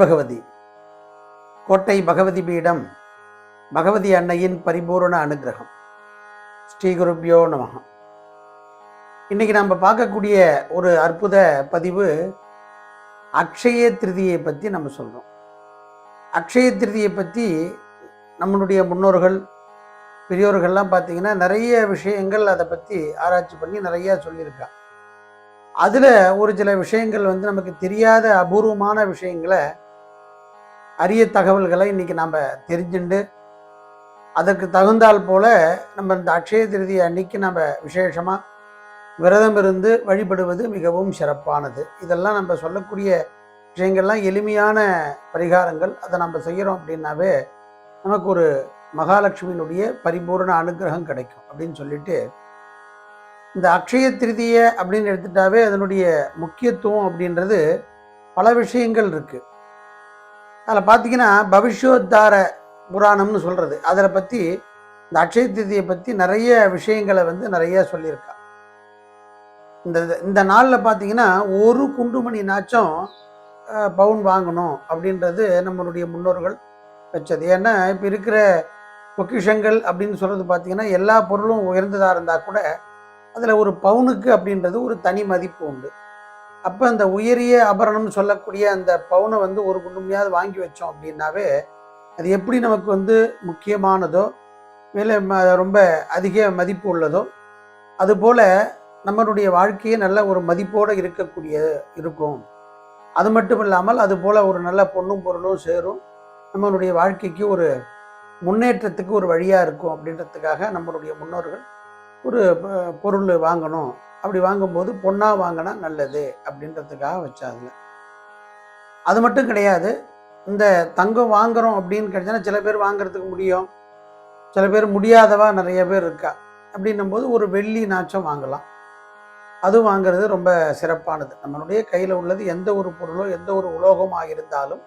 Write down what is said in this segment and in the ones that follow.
பகவதி. கோட்டை பகவதி பீடம் பகவதி அன்னையின் பரிபூரண அனுகிரகம். ஸ்ரீ குருப்யோ நமகம் இன்னைக்கு நம்ம பார்க்கக்கூடிய ஒரு அற்புத பதிவு அக்ஷய திருதியை பற்றி நம்ம சொல்கிறோம் அக்ஷய திருதியை பற்றி நம்மளுடைய முன்னோர்கள் பெரியோர்கள்லாம் பார்த்தீங்கன்னா நிறைய விஷயங்கள் அதை பற்றி ஆராய்ச்சி பண்ணி நிறையா சொல்லியிருக்கா. அதில் ஒரு சில விஷயங்கள் வந்து நமக்கு தெரியாத அபூர்வமான விஷயங்களை அரிய தகவல்களை இன்னைக்கு நாம் தெரிஞ்சுண்டு அதற்கு தகுந்தால் போல நம்ம இந்த அக்ஷய திருதி அன்னைக்கு நம்ம விசேஷமாக விரதம் இருந்து வழிபடுவது மிகவும் சிறப்பானது. இதெல்லாம் நம்ம சொல்லக்கூடிய விஷயங்கள்லாம் எளிமையான பரிகாரங்கள். அதை நம்ம செய்கிறோம் அப்படின்னாவே நமக்கு ஒரு மகாலட்சுமியினுடைய பரிபூர்ண அனுகிரகம் கிடைக்கும் அப்படின்னு சொல்லிட்டு இந்த அக்ஷய திருதியை அப்படின்னு எடுத்துட்டாவே அதனுடைய முக்கியத்துவம் அப்படின்றது பல விஷயங்கள் இருக்குது அதில் பார்த்தீங்கன்னா பவிஷ்யோத்தார புராணம்னு சொல்கிறது அதில் பற்றி இந்த அக்ஷய திருதியை பற்றி நிறைய விஷயங்களை வந்து நிறைய சொல்லியிருக்கா. இந்த இந்த நாளில் பார்த்தீங்கன்னா ஒரு குண்டுமணி நாச்சும் பவுன் வாங்கணும் அப்படின்றது நம்மளுடைய முன்னோர்கள் வச்சது. ஏன்னா இப்போ இருக்கிற பொக்கிஷங்கள் அப்படின்னு சொல்கிறது பார்த்தீங்கன்னா எல்லா பொருளும் உயர்ந்ததாக இருந்தால் கூட அதில் ஒரு பவுனுக்கு அப்படின்றது ஒரு தனி மதிப்பு உண்டு. அப்போ அந்த உயரிய ஆபரணம்னு சொல்லக்கூடிய அந்த பவுனை வந்து ஒரு குண்டுமையாவது வாங்கி வச்சோம் அப்படின்னாவே அது எப்படி நமக்கு வந்து முக்கியமானதோ விலை ரொம்ப அதிக மதிப்பு உள்ளதோ அதுபோல் நம்மளுடைய வாழ்க்கையே நல்ல ஒரு மதிப்போடு இருக்கக்கூடிய இருக்கும். அது மட்டும் இல்லாமல் அது போல் ஒரு நல்ல பொண்ணும் பொருளும் சேரும். நம்மளுடைய வாழ்க்கைக்கு ஒரு முன்னேற்றத்துக்கு ஒரு வழியாக இருக்கும் அப்படின்றதுக்காக நம்மளுடைய முன்னோர்கள் ஒரு பொருள் வாங்கணும். அப்படி வாங்கும்போது பொண்ணாக வாங்கினா நல்லது அப்படின்றதுக்காக வச்சாங்க அது மட்டும் கிடையாது. இந்த தங்கம் வாங்குறோம் அப்படின்னு கிடைச்சா சில பேர் வாங்குறதுக்கு முடியும். சில பேர் முடியாதவா நிறைய பேர் இருக்கா? அப்படின்னும் போது ஒரு வெள்ளி நாச்சம் வாங்கலாம். அது வாங்குறது ரொம்ப சிறப்பானது. நம்மளுடைய கையில் உள்ளது எந்த ஒரு பொருளோ எந்த ஒரு உலோகமாக இருந்தாலும்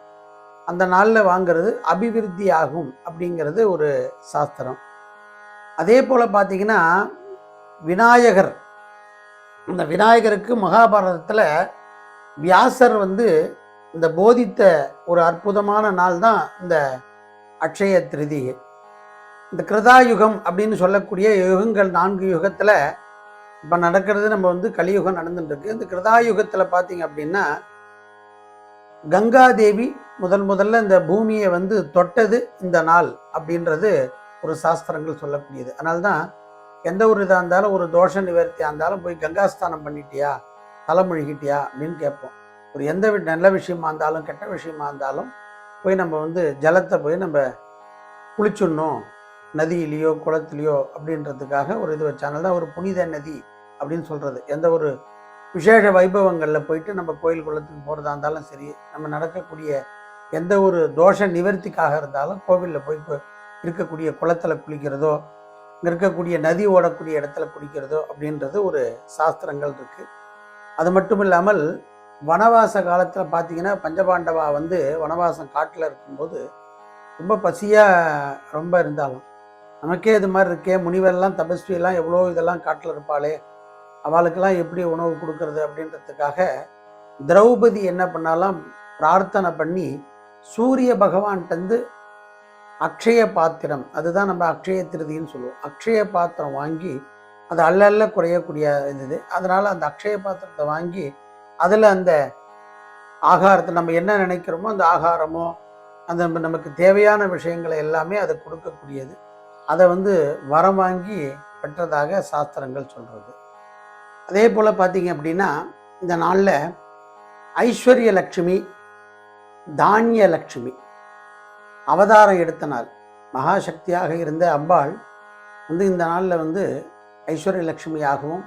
அந்த நாளில் வாங்குறது அபிவிருத்தி ஆகும் அப்படிங்கிறது ஒரு சாஸ்திரம். அதே போல் பார்த்தீங்கன்னா விநாயகர் இந்த விநாயகருக்கு மகாபாரதத்தில் வியாசர் வந்து இந்த போதித்த ஒரு அற்புதமான நாள் தான் இந்த அக்ஷய திருதிகை இந்த கிருதாயுகம் அப்படின்னு சொல்லக்கூடிய யுகங்கள் நான்கு யுகத்தில் இப்போ நடக்கிறது நம்ம வந்து கலியுகம் நடந்துட்டுருக்கு இந்த கிருதாயுகத்தில் பார்த்தீங்க அப்படின்னா கங்காதேவி முதல் முதல்ல இந்த பூமியை வந்து தொட்டது இந்த நாள் அப்படின்றது ஒரு சாஸ்திரங்கள் சொல்லக்கூடியது. அதனால்தான் எந்த ஒரு இதாக இருந்தாலும் ஒரு தோஷ நிவர்த்தியாக இருந்தாலும் போய் கங்காஸ்தானம் பண்ணிட்டியா? தலைமொழிகிட்டியா அப்படின்னு கேட்போம். ஒரு எந்த வி- நல்ல விஷயமா இருந்தாலும் கெட்ட விஷயமா இருந்தாலும் போய் நம்ம வந்து ஜலத்தை போய் நம்ம குளிச்சுடணும். நதியிலையோ குளத்துலையோ அப்படின்றதுக்காக ஒரு இது வச்சாங்க தான் ஒரு புனித நதி அப்படின்னு சொல்கிறது எந்த ஒரு விசேஷ வைபவங்களில் போயிட்டு நம்ம கோயில் குளத்துக்கு போகிறதா இருந்தாலும் சரி நம்ம நடக்கக்கூடிய எந்த ஒரு தோஷ நிவர்த்திக்காக இருந்தாலும் கோவிலில் போய் இருக்கக்கூடிய குளத்தில் குளிக்கிறதோ இங்கே இருக்கக்கூடிய நதி ஓடக்கூடிய இடத்துல குடிக்கிறதோ அப்படின்றது ஒரு சாஸ்திரங்கள் இருக்குது அது மட்டும் இல்லாமல் வனவாச காலத்தில் பார்த்தீங்கன்னா பஞ்சபாண்டவா வந்து வனவாசம் காட்டில் இருக்கும்போது ரொம்ப பசியாக ரொம்ப இருந்தாலும். நமக்கே இது மாதிரி இருக்கே முனிவரெல்லாம் தபஸ்வியெல்லாம் எவ்வளோ இதெல்லாம் காட்டில் இருப்பாளே அவளுக்கெல்லாம் எப்படி உணவு கொடுக்கறது அப்படின்றதுக்காக திரௌபதி என்ன பண்ணாலாம் பிரார்த்தனை பண்ணி சூரிய பகவான்கிட்டருந்து அக்ஷய பாத்திரம். அதுதான் நம்ம அக்ஷய திருதின்னு சொல்லுவோம். அக்ஷய பாத்திரம் வாங்கி அது அல்லல்ல குறையக்கூடிய இருந்தது அதனால் அந்த அக்ஷய பாத்திரத்தை வாங்கி அதில் அந்த ஆகாரத்தை நம்ம என்ன நினைக்கிறோமோ அந்த ஆகாரமோ அந்த நமக்கு தேவையான விஷயங்களை எல்லாமே அதை கொடுக்கக்கூடியது. அதை வந்து வரம் வாங்கி பெற்றதாக சாஸ்திரங்கள் சொல்கிறது அதே போல் பார்த்தீங்க அப்படின்னா இந்த நாளில் ஐஸ்வர்ய லட்சுமி தானிய லட்சுமி அவதாரம் எடுத்த நாள் மகாசக்தியாக இருந்த அம்பாள் வந்து இந்த நாளில் வந்து ஐஸ்வர்ய லட்சுமியாகவும்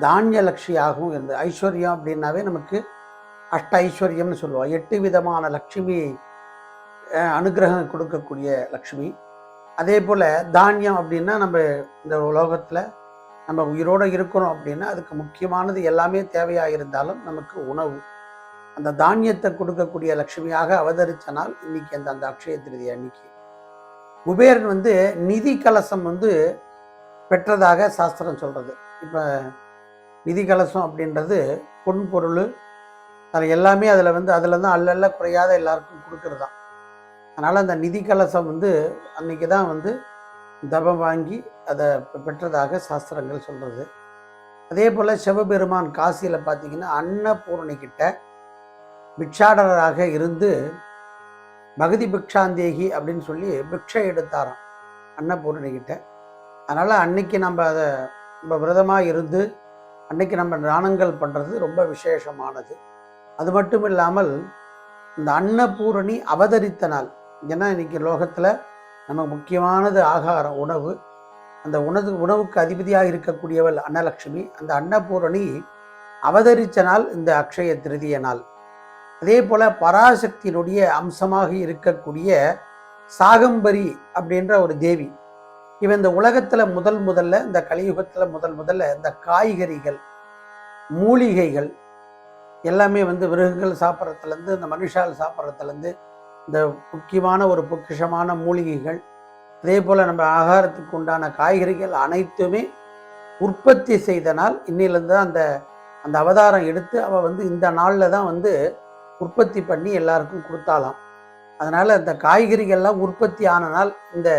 தானிய லட்சியாகவும் இருந்தது ஐஸ்வர்யம் அப்படின்னாவே நமக்கு அஷ்ட ஐஸ்வர்யம்னு சொல்லுவோம் எட்டு விதமான லட்சுமி அனுகிரகம் அனுக்கிரகம் கொடுக்கக்கூடிய லக்ஷ்மி அதே போல் தானியம் அப்படின்னா நம்ம இந்த உலோகத்தில் நம்ம உயிரோடு இருக்கிறோம் அப்படின்னா அதுக்கு முக்கியமானது எல்லாமே தேவையாக இருந்தாலும் நமக்கு உணவு. அந்த தானியத்தை கொடுக்கக்கூடிய லட்சுமியாக அவதரித்த நாள் இன்னைக்கு அந்த அந்த அக்ஷய திருதி அன்னைக்கு. குபேரன் வந்து நிதி கலசம் வந்து பெற்றதாக சாஸ்திரம் சொல்கிறது இப்போ நிதி கலசம் அப்படின்றது பொன் பொருள் அது எல்லாமே அதில் வந்து அதில் தான் அல்லல்ல குறையாத எல்லாருக்கும் கொடுக்கறது தான். அதனால் அந்த நிதி கலசம் வந்து அன்னைக்கு தான் வந்து தபம் வாங்கி அதை பெற்றதாக சாஸ்திரங்கள் சொல்கிறது அதே போல் சிவபெருமான் காசியில் பார்த்தீங்கன்னா அன்னபூரணி கிட்ட பிக்ஷாடராக இருந்து மகதி பிக்ஷாந்தேகி அப்படின்னு சொல்லி பிக்ஷை எடுத்தாராம் அன்னபூர்ணிகிட்ட. அதனால் அன்னைக்கு நம்ம அதை நம்ம விரதமாக இருந்து அன்னைக்கு நம்ம தானங்கள் பண்ணுறது ரொம்ப விசேஷமானது. அது மட்டும் இல்லாமல் இந்த அன்னபூரணி அவதரித்த நாள். ஏன்னா இன்னைக்கு லோகத்தில் நமக்கு முக்கியமானது ஆகாரம் உணவு. அந்த உணவு உணவுக்கு அதிபதியாக இருக்கக்கூடியவள் அன்னலக்ஷ்மி. அந்த அன்னபூரணி அவதரித்த நாள் இந்த அக்ஷய திருதிய நாள். அதே போல் பராசக்தியினுடைய அம்சமாக இருக்கக்கூடிய சாகம்பரி அப்படின்ற ஒரு தேவி. இவன் இந்த உலகத்தில் முதல் முதல்ல இந்த கலியுகத்தில் முதல் முதல்ல இந்த காய்கறிகள் மூலிகைகள் எல்லாமே வந்து விறகுகள் சாப்பிட்றதுலேருந்து இந்த மனுஷால் சாப்பிட்றதுலேருந்து இந்த முக்கியமான ஒரு பொக்கிஷமான மூலிகைகள் அதே போல் நம்ம ஆகாரத்துக்கு உண்டான காய்கறிகள் அனைத்துமே உற்பத்தி செய்த நாள் இன்னிலேருந்து தான் அந்த அந்த அவதாரம் எடுத்து அவள் வந்து இந்த நாளில் தான் வந்து உற்பத்தி பண்ணி எல்லாருக்கும் கொடுத்தாலாம். அதனால் அந்த காய்கறிகள்லாம் உற்பத்தி ஆன இந்த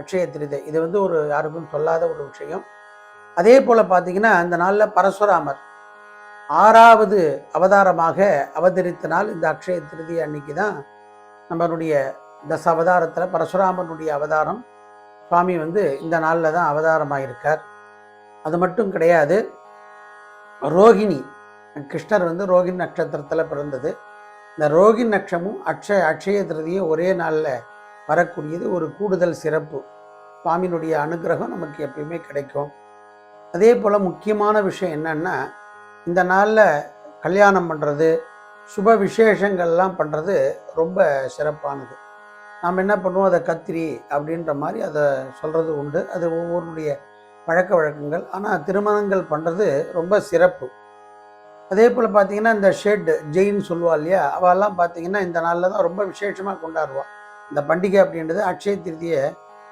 அக்ஷய திருதை இது வந்து ஒரு யாருக்கும் சொல்லாத ஒரு விஷயம். அதே போல் பார்த்தீங்கன்னா இந்த நாளில் பரசுராமர் ஆறாவது அவதாரமாக அவதரித்த நாள் இந்த அக்ஷய திருதி அன்னைக்கு தான் நம்மளுடைய தச அவதாரத்தில் பரசுராமனுடைய அவதாரம் சுவாமி வந்து இந்த நாளில் தான் அவதாரமாக இருக்கார் அது மட்டும் கிடையாது ரோகிணி கிருஷ்ணர் வந்து ரோகிணி நட்சத்திரத்தில் பிறந்தது. இந்த ரோகி நட்சமும் அக்ஷய அக்ஷய திருதியும் ஒரே நாளில் வரக்கூடியது ஒரு கூடுதல் சிறப்பு. சுவாமியினுடைய அனுகிரகம் நமக்கு எப்பயுமே கிடைக்கும். அதே போல் முக்கியமான விஷயம் என்னன்னா இந்த நாளில் கல்யாணம் பண்ணுறது சுப விசேஷங்கள்லாம் பண்ணுறது ரொம்ப சிறப்பானது. நாம் என்ன பண்ணுவோம்? அதை கத்திரி அப்படின்ற மாதிரி அதை சொல்கிறது உண்டு. அது ஒவ்வொருடைய பழக்க வழக்கங்கள். ஆனால் திருமணங்கள் பண்ணுறது ரொம்ப சிறப்பு. அதே போல் பார்த்தீங்கன்னா இந்த ஷெட் ஜெயின் சொல்லுவா இல்லையா? அவெல்லாம் பார்த்தீங்கன்னா இந்த நாளில் தான் ரொம்ப விசேஷமாக கொண்டாடுவாள் இந்த பண்டிகை அப்படின்றது அக்ஷய திருதியை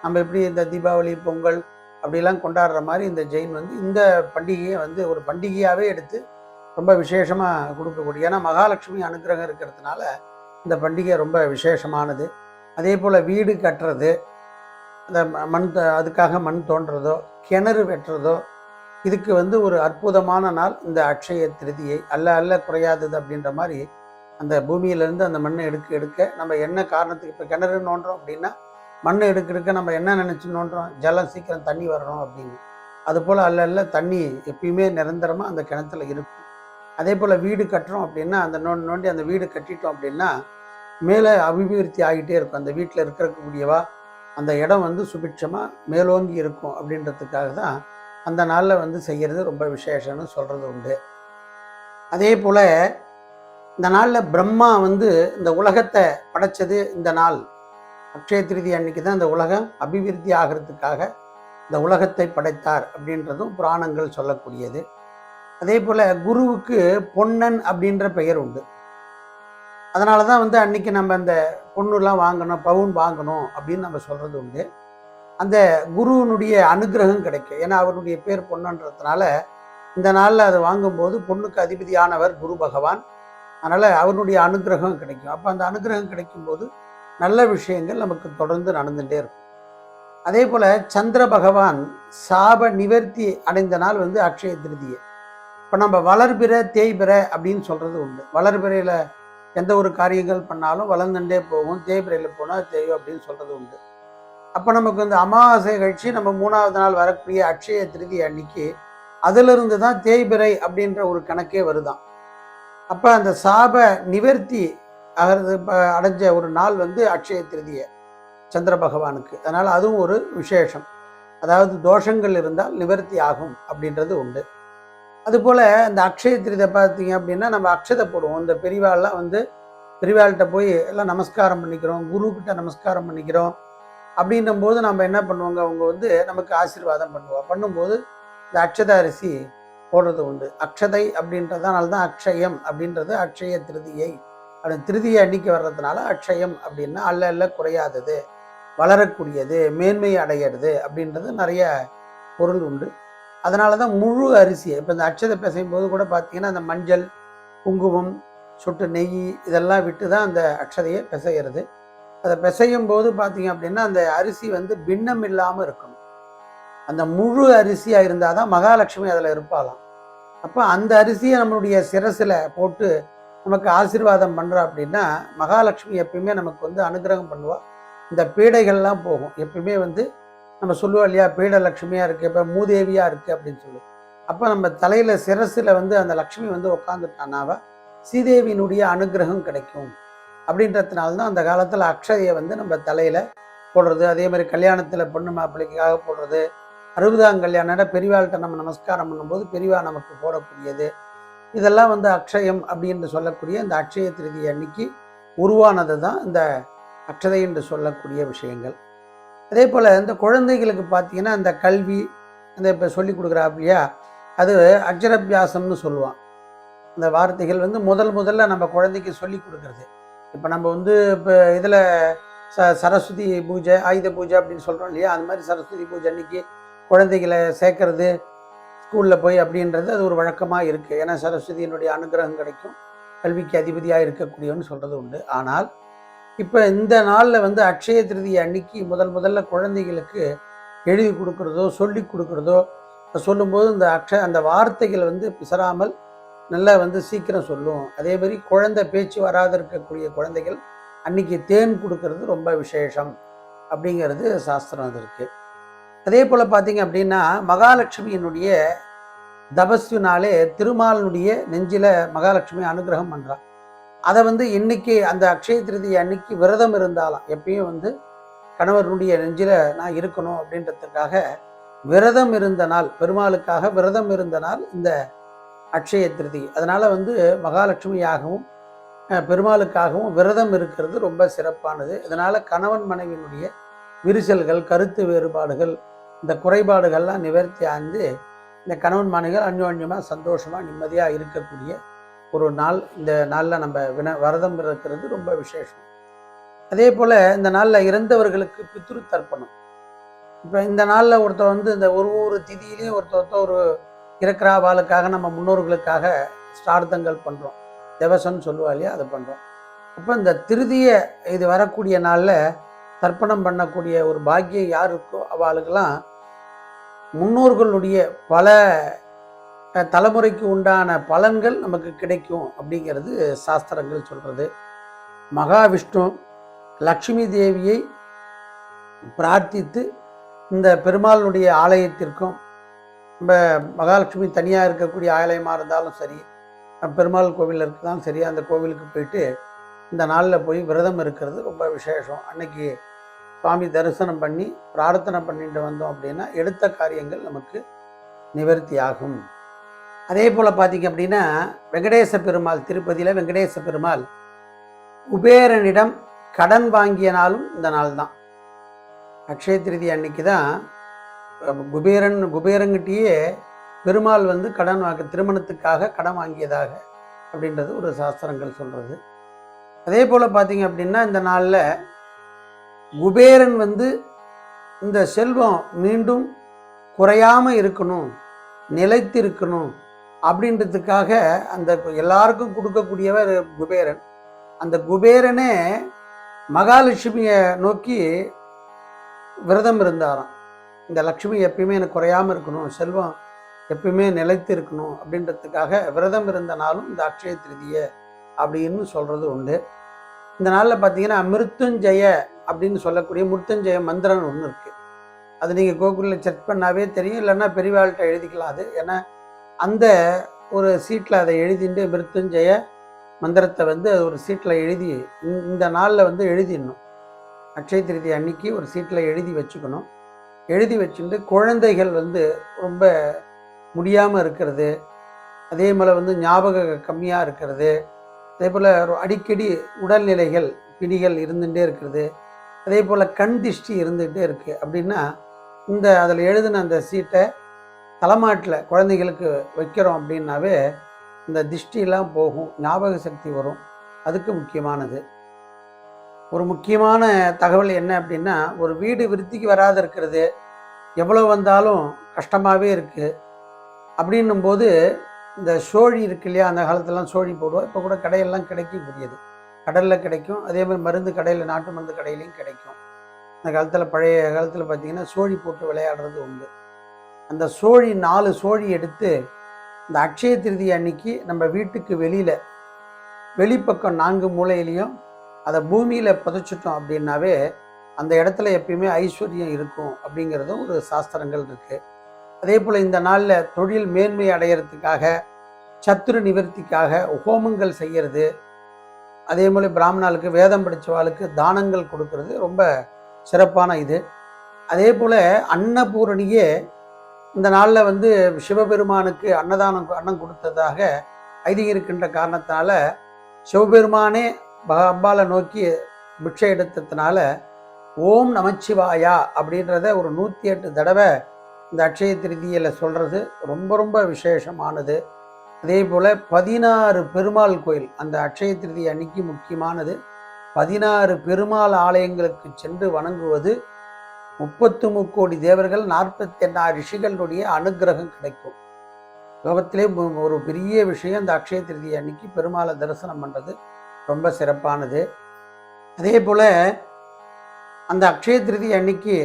நம்ம எப்படி இந்த தீபாவளி பொங்கல் அப்படிலாம் கொண்டாடுற மாதிரி இந்த ஜெயின் வந்து இந்த பண்டிகையை வந்து ஒரு பண்டிகையாகவே எடுத்து ரொம்ப விசேஷமாக கொடுக்கக்கூடிய ஏன்னா மகாலட்சுமி அனுக்கிரகம் இருக்கிறதுனால இந்த பண்டிகை ரொம்ப விசேஷமானது. அதே போல் வீடு கட்டுறது அந்த ம- மண் அதுக்காக மண் தோன்றுறதோ கிணறு வெட்டுறதோ இதுக்கு வந்து ஒரு அற்புதமான நாள் இந்த அக்ஷய திருதியை. அல்ல அல்ல குறையாதது அப்படின்ற மாதிரி அந்த பூமியிலேருந்து அந்த மண்ணை எடுக்க எடுக்க நம்ம என்ன காரணத்துக்கு இப்போ கிணறு நோண்டுறோம் அப்படின்னா மண்ணை எடுக்க எடுக்க நம்ம என்ன நினச்சி நோண்டுறோம்? ஜலம் சீக்கிரம் தண்ணி வரணும் அப்படின்னு. அதுபோல் அல்ல அல்ல தண்ணி எப்பயுமே நிரந்தரமாக அந்த கிணத்துல இருக்கும். அதே போல் வீடு கட்டுறோம் அப்படின்னா அந்த நோண்டி நோண்டி அந்த வீடு கட்டிட்டோம் அப்படின்னா மேலே அபிவிருத்தி ஆகிட்டே இருக்கும். அந்த வீட்டில் இருக்கிறக்கூடியவா அந்த இடம் வந்து சுபிட்சமாக மேலோங்கி இருக்கும் அப்படின்றதுக்காக தான் அந்த நாளில் வந்து செய்கிறது ரொம்ப விசேஷம்னு சொல்கிறது உண்டு. அதே போல் இந்த நாளில் பிரம்மா வந்து இந்த உலகத்தை படைச்சது இந்த நாள். அக்ஷய திருதி அன்னைக்கு தான் இந்த உலகம் அபிவிருத்தி ஆகிறதுக்காக இந்த உலகத்தை படைத்தார் அப்படின்றதும் புராணங்கள் சொல்லக்கூடியது. அதே போல் குருவுக்கு பொன்னன் அப்படின்ற பெயர் உண்டு. அதனால தான் வந்து அன்னைக்கு நம்ம அந்த பொண்ணுலாம் வாங்கணும் பவுன் வாங்கணும் அப்படின்னு நம்ம சொல்கிறது உண்டு. அந்த குருவினுடைய அனுகிரகம் கிடைக்கும். ஏன்னா அவருடைய பேர் பொண்ணுன்றதுனால இந்த நாளில் அதை வாங்கும்போது பொண்ணுக்கு அதிபதியானவர் குரு பகவான். அதனால் அவருடைய அனுகிரகம் கிடைக்கும். அப்போ அந்த அனுகிரகம் கிடைக்கும்போது நல்ல விஷயங்கள் நமக்கு தொடர்ந்து நடந்துகிட்டே இருக்கும். அதே போல் சந்திர பகவான் சாப நிவர்த்தி அடைந்த நாள் வந்து அக்ஷய திருதியை. இப்போ நம்ம வளர்பிற தேய்பிற அப்படின்னு சொல்கிறது உண்டு. வளர்பிறையில் எந்த ஒரு காரியங்கள் பண்ணாலும் வளர்ந்துட்டே போகும். தேய்பிறையில் போனால் தேயும் அப்படின்னு சொல்கிறது உண்டு. அப்போ நமக்கு இந்த அமாவாசை கழிச்சு நம்ம மூணாவது நாள் வரக்கூடிய அக்ஷய திருதி அன்னைக்கு அதிலிருந்து தான் தேய்பிறை அப்படின்ற ஒரு கணக்கே வருதான். அப்போ அந்த சாப நிவர்த்தி ஆகிறது இப்போ அடைஞ்ச ஒரு நாள் வந்து அக்ஷய திருதியை சந்திர பகவானுக்கு. அதனால் அதுவும் ஒரு விசேஷம். அதாவது தோஷங்கள் இருந்தால் நிவர்த்தி ஆகும் அப்படின்றது உண்டு. அதுபோல் இந்த அக்ஷய திருதை பார்த்தீங்க அப்படின்னா நம்ம அக்ஷதை போடுவோம். இந்த பெரிவாள்லாம் வந்து பெரிவாள்கிட்ட போய் எல்லாம் நமஸ்காரம் பண்ணிக்கிறோம் குருக்கிட்ட நமஸ்காரம் பண்ணிக்கிறோம். அப்படின்னும் போது நம்ம என்ன பண்ணுவாங்க? அவங்க வந்து நமக்கு ஆசீர்வாதம் பண்ணுவோம் பண்ணும்போது இந்த அக்ஷத அரிசி போடுறது உண்டு. அக்ஷதை அப்படின்றதுனால தான் அக்ஷயம் அப்படின்றது அக்ஷய திருதியை. அப்படி திருதியை அன்னைக்கு வர்றதுனால அக்ஷயம் அப்படின்னா அல்ல அல்ல குறையாதது வளரக்கூடியது மேன்மை அடையிறது அப்படின்றது நிறைய பொருள் உண்டு. அதனால தான் முழு அரிசியை இப்போ இந்த அக்ஷதை பிசையும் போது கூட பார்த்தீங்கன்னா அந்த மஞ்சள் குங்குமம் சொட்டு நெய் இதெல்லாம் விட்டு தான் அந்த அக்ஷதையை பிசைகிறது அதை பிசையும் போது பார்த்தீங்க அப்படின்னா அந்த அரிசி வந்து பின்னம் இல்லாமல் இருக்கணும். அந்த முழு அரிசியாக இருந்தால் தான் மகாலட்சுமி அதில் இருப்பாளாம். அப்போ அந்த அரிசியை நம்மளுடைய சிரசில் போட்டு நமக்கு ஆசீர்வாதம் பண்ணுறா அப்படின்னா மகாலட்சுமி எப்பயுமே நமக்கு வந்து அனுகிரகம் பண்ணுவா. இந்த பீடைகள்லாம் போகும். எப்பயுமே வந்து நம்ம சொல்லுவோம் இல்லையா பீட லட்சுமியாக இருக்குது இப்போ மூதேவியாக இருக்குது அப்படின்னு சொல்லி. அப்போ நம்ம தலையில் சிரசில் வந்து அந்த லக்ஷ்மி வந்து உட்காந்துட்டானாவ ஸ்ரீதேவியினுடைய அனுகிரகம் கிடைக்கும். அப்படின்றதுனால தான் அந்த காலத்தில் அக்ஷதையை வந்து நம்ம தலையில் போடுறது. அதே மாதிரி கல்யாணத்தில் பொண்ணு மாப்பிள்ளைக்காக போடுறது. அறுபதாம் கல்யாணம் பெரியவாள்கிட்ட நம்ம நமஸ்காரம் பண்ணும்போது பெரியவா நமக்கு போடக்கூடியது. இதெல்லாம் வந்து அக்ஷயம் அப்படின்னு சொல்லக்கூடிய இந்த அக்ஷய திருதி அன்னைக்கு உருவானது தான் இந்த அக்ஷதை என்று சொல்லக்கூடிய விஷயங்கள். அதே போல் இந்த குழந்தைகளுக்கு பார்த்தீங்கன்னா இந்த கல்வி அந்த இப்போ சொல்லி கொடுக்குறாப்பியா அது அக்ஷரபியாசம்னு சொல்லுவான். இந்த வார்த்தைகள் வந்து முதல் முதல்ல நம்ம குழந்தைக்கு சொல்லி கொடுக்குறது. இப்போ நம்ம வந்து இப்போ இதில் ச சரஸ்வதி பூஜை ஆயுத பூஜை அப்படின்னு சொல்கிறோம் இல்லையா? அந்த மாதிரி சரஸ்வதி பூஜை அன்னைக்கு குழந்தைகளை சேர்க்கறது ஸ்கூலில் போய் அப்படின்றது அது ஒரு வழக்கமாக இருக்குது ஏன்னா சரஸ்வதியினுடைய அனுகிரகம் கிடைக்கும். கல்விக்கு அதிபதியாக இருக்கக்கூடியவன்னு சொல்கிறது உண்டு. ஆனால் இப்போ இந்த நாளில் வந்து அக்ஷய திருதி அன்னைக்கு முதல் முதல்ல குழந்தைகளுக்கு எழுதி கொடுக்குறதோ சொல்லி கொடுக்குறதோ சொல்லும்போது இந்த அக்ஷ அந்த வார்த்தைகள் வந்து பிசராமல் நல்லா வந்து சீக்கிரம் சொல்லும் அதே மாதிரி குழந்தை பேச்சு வராத இருக்கக்கூடிய குழந்தைகள் அன்னைக்கு தேன் கொடுக்கறது ரொம்ப விசேஷம் அப்படிங்கிறது சாஸ்திரம் அது இருக்குது அதே போல் பார்த்தீங்க அப்படின்னா மகாலட்சுமியினுடைய தபஸ்வினாலே திருமாலினுடைய நெஞ்சில் மகாலட்சுமி அனுகிரகம் பண்ணுறான் அதை வந்து இன்னைக்கு அந்த அக்ஷய திருதி அன்னைக்கு விரதம் இருந்தாலாம் எப்பயும் வந்து கணவருடைய நெஞ்சில் நான் இருக்கணும் அப்படின்றதுக்காக விரதம் இருந்த நாள் பெருமாளுக்காக விரதம் இருந்த நாள் இந்த அக்ஷய திருதி. அதனால் வந்து மகாலட்சுமியாகவும் பெருமாளுக்காகவும் விரதம் இருக்கிறது ரொம்ப சிறப்பானது. இதனால் கணவன் மனைவியினுடைய விரிசல்கள் கருத்து வேறுபாடுகள் இந்த குறைபாடுகள்லாம் நிவர்த்தி ஆந்து இந்த கணவன் மனைவிகள் அந்யோன்யமாக சந்தோஷமாக நிம்மதியாக இருக்கக்கூடிய ஒரு நாள். இந்த நாளில் நம்ம வின விரதம் இருக்கிறது ரொம்ப விசேஷம். அதே போல் இந்த நாளில் இறந்தவர்களுக்கு பித்ரு தர்ப்பணம் இப்போ இந்த நாளில் ஒருத்தர் வந்து இந்த ஒரு ஒரு திதியிலையும் ஒருத்தர் ஒருத்தர் இருக்கிற இறக்குறாவாளுக்காக நம்ம முன்னோர்களுக்காக ஸ்ரார்த்தங்கள் பண்ணுறோம் தேவசம்னு சொல்லுவா இல்லையா? அதை பண்ணுறோம் அப்போ இந்த திருதிய இது வரக்கூடிய நாளில் தர்ப்பணம் பண்ணக்கூடிய ஒரு பாக்கியம் யார் இருக்கோ அவளுக்கெல்லாம் முன்னோர்களுடைய பல தலைமுறைக்கு உண்டான பலன்கள் நமக்கு கிடைக்கும் அப்படிங்கிறது சாஸ்திரங்கள் சொல்கிறது மகாவிஷ்ணு லக்ஷ்மி தேவியை பிரார்த்தித்து இந்த பெருமாளுடைய ஆலயத்திற்கும் நம்ம மகாலட்சுமி தனியாக இருக்கக்கூடிய ஆலயமாக இருந்தாலும் சரி பெருமாள் கோவிலில் இருக்குதான் சரி அந்த கோவிலுக்கு போயிட்டு இந்த நாளில் போய் விரதம் இருக்கிறது ரொம்ப விசேஷம். அன்னைக்கு சுவாமி தரிசனம் பண்ணி பிரார்த்தனை பண்ணிட்டு வந்தோம் அப்படின்னா எடுத்த காரியங்கள் நமக்கு நிவர்த்தி ஆகும். அதே போல் பார்த்தீங்க அப்படின்னா வெங்கடேச பெருமாள் திருப்பதியில் வெங்கடேச பெருமாள் குபேரனிடம் கடன் வாங்கிய நாளும் இந்த நாள் தான் அக்ஷய திருதி அன்னைக்கு தான் குபேரன் குபேரங்கிட்டேயே பெருமாள் வந்து கடன் வாங்க திருமணத்துக்காக கடன் வாங்கியதாக அப்படின்றது ஒரு சாஸ்திரங்கள் சொல்கிறது அதே போல் பார்த்தீங்க அப்படின்னா இந்த நாளில் குபேரன் வந்து இந்த செல்வம் மீண்டும் குறையாமல் இருக்கணும் நிலைத்து இருக்கணும் அப்படின்றதுக்காக அந்த எல்லாருக்கும் கொடுக்கக்கூடியவர் குபேரன். அந்த குபேரனே மகாலட்சுமியை நோக்கி விரதம் இருந்தாராம். இந்த லக்ஷ்மி எப்பயுமே எனக்கு குறையாமல் இருக்கணும் செல்வம் எப்பயுமே நிலைத்து இருக்கணும் அப்படின்றதுக்காக விரதம் இருந்த நாளும் இந்த அக்ஷய திருதியை அப்படின்னு சொல்கிறது உண்டு. இந்த நாளில் பார்த்தீங்கன்னா மிருத்துஞ்சய அப்படின்னு சொல்லக்கூடிய மிருத்துஞ்சய மந்திரம் ஒன்று இருக்குது அது நீங்கள் கோகுலில் செக் பண்ணாவே தெரியும் இல்லைன்னா பெரியவாள்கிட்ட எழுதிக்கலாம் அது. ஏன்னா அந்த ஒரு சீட்டில் அதை எழுதிட்டு மிருத்துஞ்சய மந்திரத்தை வந்து அது ஒரு சீட்டில் எழுதி இந்த- இந்த நாளில் வந்து எழுதிடணும். அக்ஷய திருதி அன்னைக்கு ஒரு சீட்டில் எழுதி வச்சுக்கணும். எழுதி வச்சுட்டு குழந்தைகள் வந்து ரொம்ப முடியாமல் இருக்கிறது. அதே போல் வந்து ஞாபக கம்மியாக இருக்கிறது. அதே போல் அடிக்கடி உடல்நிலைகள் பிடிகள் இருந்துகிட்டே இருக்கிறது அதே போல் கண் திஷ்டி இருந்துகிட்டே இருக்குது அப்படின்னா இந்த அதில் எழுதின அந்த சீட்டை தலைமாட்டில் குழந்தைகளுக்கு வைக்கிறோம் அப்படின்னாவே இந்த திஷ்டிலாம் போகும் ஞாபக சக்தி வரும். அதுக்கு முக்கியமானது. ஒரு முக்கியமான தகவல் என்ன அப்படின்னா ஒரு வீடு விருத்திக்கு வராது இருக்கிறது எவ்வளோ வந்தாலும் கஷ்டமாகவே இருக்குது அப்படின்னும்போது இந்த சோழி இருக்கு இல்லையா அந்த காலத்துலலாம் சோழி போடுவோம் இப்போ கூட கடையெல்லாம் கிடைக்கக்கூடியது. கடலில் கிடைக்கும் அதே மாதிரி மருந்து கடையில் நாட்டு மருந்து கடையிலையும் கிடைக்கும். அந்த காலத்தில் பழைய காலத்தில் பார்த்தீங்கன்னா சோழி போட்டு விளையாடுறது உண்டு. அந்த சோழி நாலு சோழி எடுத்து இந்த அக்ஷய திருதி அன்னைக்கு நம்ம வீட்டுக்கு வெளியில் வெளிப்பக்கம் நான்கு மூலையிலையும் அதை பூமியில் புதைச்சிட்டோம் அப்படின்னாவே அந்த இடத்துல எப்பயுமே ஐஸ்வர்யம் இருக்கும் அப்படிங்கிறதும் ஒரு சாஸ்திரங்கள் இருக்குது அதே போல் இந்த நாளில் தொழில் மேன்மை அடையிறதுக்காக சத்துரு நிவர்த்திக்காக ஹோமங்கள் செய்கிறது அதே போல் பிராமணாளுக்கு வேதம் படித்தவாளுக்கு தானங்கள் கொடுக்கறது ரொம்ப சிறப்பான இது. அதே போல் அன்னபூரணியே இந்த நாளில் வந்து சிவபெருமானுக்கு அன்னதானம் அன்னம் கொடுத்ததாக ஐதீகம் இருக்கின்ற காரணத்தினால சிவபெருமானே ப- நோக்கி பிக்ஷை எடுத்ததுனால ஓம் நமச்சிவாயா அப்படின்றத ஒரு நூற்றி எட்டு தடவை இந்த அக்ஷய திருதியில் சொல்கிறது ரொம்ப ரொம்ப விசேஷமானது. அதே போல் பதினாறு பெருமாள் கோயில் அந்த அக்ஷய திருதி அன்னைக்கு முக்கியமானது. பதினாறு பெருமாள் ஆலயங்களுக்கு சென்று வணங்குவது முப்பத்து முக்கோடி தேவர்கள் நாற்பத்தி எண்ணாயிரம் ரிஷிகளுடைய அனுக்கிரகம் கிடைக்கும். லோகத்திலே ஒரு பெரிய விஷயம் இந்த அக்ஷய திருதி அன்னைக்கு பெருமாளை தரிசனம் பண்ணுறது ரொம்ப சிறப்பானது. அதே போல் அந்த அக்ஷய திருதி அன்னைக்கு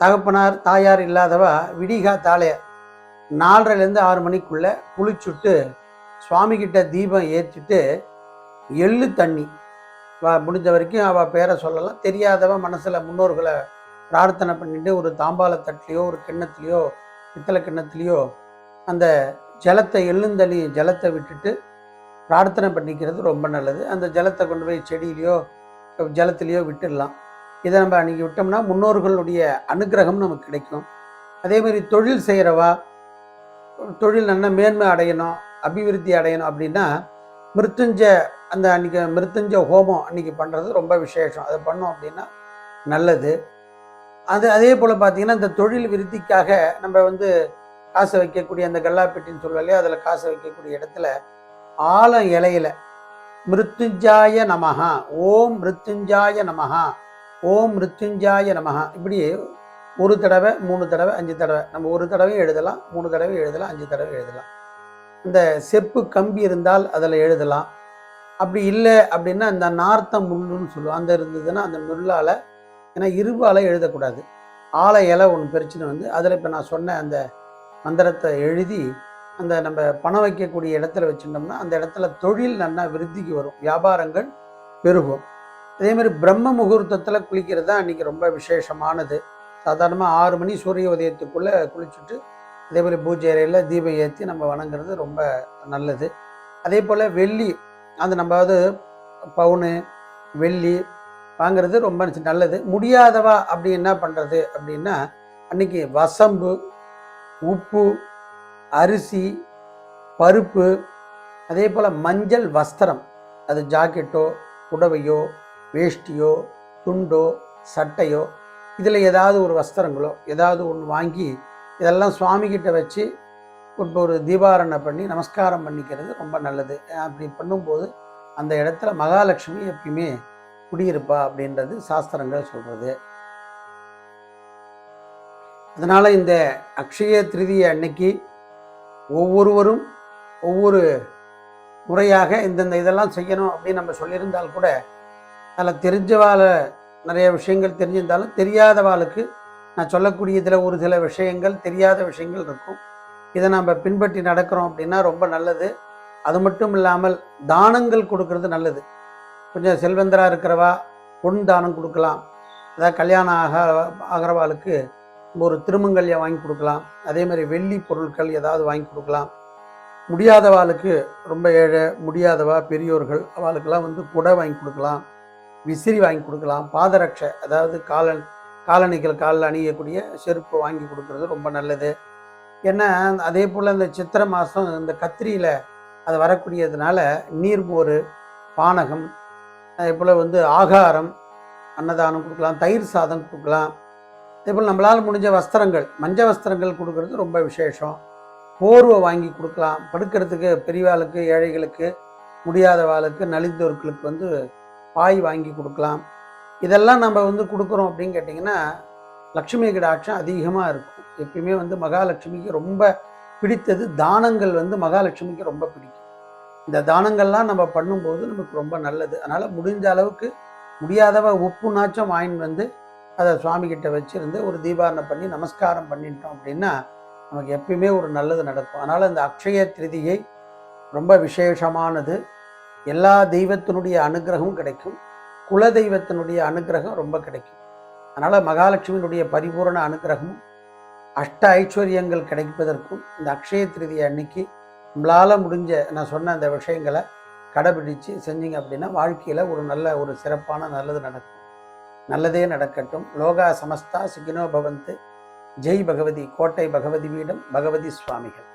தகப்பனார் தாயார் இல்லாதவா விடிகா தாலே நாலரைலேருந்து ஆறு மணிக்குள்ளே குளிச்சுட்டு சுவாமிகிட்ட தீபம் ஏற்றிட்டு எள்ளு தண்ணி வா முடிஞ்ச வரைக்கும் அவள் பேரை சொல்லலாம். தெரியாதவ மனசில் முன்னோர்களை பிரார்த்தனை பண்ணிட்டு ஒரு தாம்பால தட்டிலையோ ஒரு கிண்ணத்துலையோ பித்தளை கிண்ணத்துலையோ அந்த ஜலத்தை எள்ளுந்தண்ணி ஜலத்தை விட்டுட்டு பிரார்த்தனை பண்ணிக்கிறது ரொம்ப நல்லது. அந்த ஜலத்தை கொண்டு போய் செடியிலையோ ஜலத்திலையோ விட்டுடலாம். இதை நம்ம அன்றைக்கி விட்டோம்னா முன்னோர்களுடைய அனுகிரகம் நமக்கு கிடைக்கும். அதே மாதிரி தொழில் செய்கிறவா தொழில் நல்ல மேன்மை அடையணும் அபிவிருத்தி அடையணும் அப்படின்னா மிருத்துஞ்ச அந்த அன்றைக்கி மிருத்துஞ்ச ஹோமம் அன்றைக்கி பண்ணுறது ரொம்ப விசேஷம். அதை பண்ணோம் அப்படின்னா நல்லது. அது அதே போல் பார்த்திங்கன்னா இந்த தொழில் விருத்திக்காக நம்ம வந்து காசை வைக்கக்கூடிய அந்த கல்லாப்பெட்டின்னு சொல்லுவோம் இல்லையா அதில் காசை வைக்கக்கூடிய இடத்துல ஆழம் இலையில. மிருத்துஞ்சாய நமஹா. ஓம் மிருத்துஞ்சாய நமஹா. ஓம் மிருத்துஞ்சாய நமஹா. இப்படி ஒரு தடவை மூணு தடவை அஞ்சு தடவை. நம்ம ஒரு தடவையும் எழுதலாம் மூணு தடவை எழுதலாம் அஞ்சு தடவை எழுதலாம். இந்த செப்பு கம்பி இருந்தால் அதில் எழுதலாம். அப்படி இல்லை அப்படின்னா இந்த நார்த்த முள்ளுன்னு சொல்லுவோம். அந்த இருந்ததுன்னா அந்த முள்ளால் ஏன்னா இருபால எழுதக்கூடாது. ஆலை இலை ஒன்று பிரச்சனை வந்து அதில் இப்போ நான் சொன்ன அந்த மந்திரத்தை எழுதி அந்த நம்ம பணம் வைக்கக்கூடிய இடத்துல வச்சுட்டோம்னா அந்த இடத்துல தொழில் நல்லா விருத்திக்கு வரும். வியாபாரங்கள் பெருகும். அதே மாதிரி பிரம்ம முகூர்த்தத்தில் குளிக்கிறது தான் அன்றைக்கி ரொம்ப விசேஷமானது. சாதாரணமாக ஆறு மணி சூரிய உதயத்துக்குள்ளே குளிச்சுட்டு அதே மாதிரி பூஜை அறையில் தீபம் ஏற்றி நம்ம வணங்குறது ரொம்ப நல்லது. அதே போல் வெள்ளி அந்த நம்ம வந்து பவுனு வெள்ளி வாங்குறது ரொம்ப நல்லது. முடியாதவா அப்படி என்ன பண்ணுறது அப்படின்னா அன்னைக்கு வசம்பு உப்பு அரிசி பருப்பு அதே போல் மஞ்சள் வஸ்திரம். அது ஜாக்கெட்டோ புடவையோ வேஷ்டியோ துண்டோ சட்டையோ இதில் ஏதாவது ஒரு வஸ்திரங்களோ ஏதாவது ஒன்று வாங்கி இதெல்லாம் சுவாமிகிட்ட வச்சு இப்போ ஒரு தீபாரணை பண்ணி நமஸ்காரம் பண்ணிக்கிறது ரொம்ப நல்லது. அப்படி பண்ணும்போது அந்த இடத்துல மகாலட்சுமி எப்பயுமே குடியிருப்பா அப்படின்றது சாஸ்திரங்கள் சொல்கிறது அதனால் இந்த அக்ஷய திருதியை அன்னைக்கு ஒவ்வொருவரும் ஒவ்வொரு முறையாக இந்தந்த இதெல்லாம் செய்யணும் அப்படின்னு நம்ம சொல்லியிருந்தால் கூட அதில் தெரிஞ்சவாள நிறைய விஷயங்கள் தெரிஞ்சிருந்தாலும் தெரியாதவாளுக்கு நான் சொல்லக்கூடிய இதில் ஒரு சில விஷயங்கள் தெரியாத விஷயங்கள் இருக்கும். இதை நம்ம பின்பற்றி நடக்கிறோம் அப்படின்னா ரொம்ப நல்லது. அது மட்டும் இல்லாமல் தானங்கள் கொடுக்கறது நல்லது. கொஞ்சம் செல்வந்தராக இருக்கிறவா பொன் தானம் கொடுக்கலாம். அதாவது கல்யாணம் ஆக ஆகிறவாளுக்கு ஒரு திருமங்கல்யா வாங்கி கொடுக்கலாம். அதே மாதிரி வெள்ளி பொருட்கள் ஏதாவது வாங்கி கொடுக்கலாம். முடியாதவாளுக்கு ரொம்ப ஏழை முடியாதவா பெரியோர்கள் அவளுக்கெல்லாம் வந்து குடை வாங்கி கொடுக்கலாம். விசிறி வாங்கி கொடுக்கலாம். பாதரட்சை அதாவது காலன் காலணிகள் காலில் அணியக்கூடிய செருப்பு வாங்கி கொடுக்கறது ரொம்ப நல்லது. ஏன்னா அதே போல் இந்த சித்திரை மாதம் இந்த கத்திரியில் அது வரக்கூடியதுனால நீர்மோர் பானகம் அதே போல் வந்து ஆகாரம் அன்னதானம் கொடுக்கலாம் தயிர் சாதம் கொடுக்கலாம். இதேபோல் நம்மளால் முடிஞ்ச வஸ்திரங்கள் மஞ்ச வஸ்திரங்கள் கொடுக்கறது ரொம்ப விசேஷம். போர்வை வாங்கி கொடுக்கலாம். படுக்கிறதுக்கு பெரியவாளுக்கு ஏழைகளுக்கு முடியாதவாளுக்கு நலிந்தோர்களுக்கு வந்து பாய் வாங்கி கொடுக்கலாம். இதெல்லாம் நம்ம வந்து கொடுக்குறோம் அப்படின்னு கேட்டிங்கன்னா லக்ஷ்மி கடாட்சம் அதிகமாக இருக்கும். எப்பயுமே வந்து மகாலட்சுமிக்கு ரொம்ப பிடித்தது தானங்கள் வந்து மகாலட்சுமிக்கு ரொம்ப பிடிக்கும். இந்த தானங்கள்லாம் நம்ம பண்ணும்போது நமக்கு ரொம்ப நல்லது. அதனால் முடிஞ்ச அளவுக்கு முடியாதவ உப்பு நாச்சம் வாங்கிட்டு வந்து அதை சுவாமிகிட்ட வச்சுருந்து ஒரு தீபாரணம் பண்ணி நமஸ்காரம் பண்ணிட்டோம் அப்படின்னா நமக்கு எப்பயுமே ஒரு நல்லது நடக்கும். அதனால் இந்த அக்ஷய திருதியை ரொம்ப விசேஷமானது. எல்லா தெய்வத்தினுடைய அனுகிரகமும் கிடைக்கும். குல தெய்வத்தினுடைய அனுகிரகம் ரொம்ப கிடைக்கும். அதனால் மகாலட்சுமியினுடைய பரிபூரண அனுகிரகமும் அஷ்ட ஐஸ்வர்யங்கள் கிடைப்பதற்கும் இந்த அக்ஷய திருதியை அன்னைக்கு நம்மளால் முடிஞ்ச நான் சொன்ன அந்த விஷயங்களை கடைபிடித்து செஞ்சீங்க அப்படின்னா வாழ்க்கையில் ஒரு நல்ல ஒரு சிறப்பான நல்லது நடக்கும். நல்லதே நடக்கட்டும். லோகா சமஸ்தா சுகினோ பவந்து. ஜெய் பகவதி கோட்டை பகவதி பீடம் பகவதி சுவாமிகள்.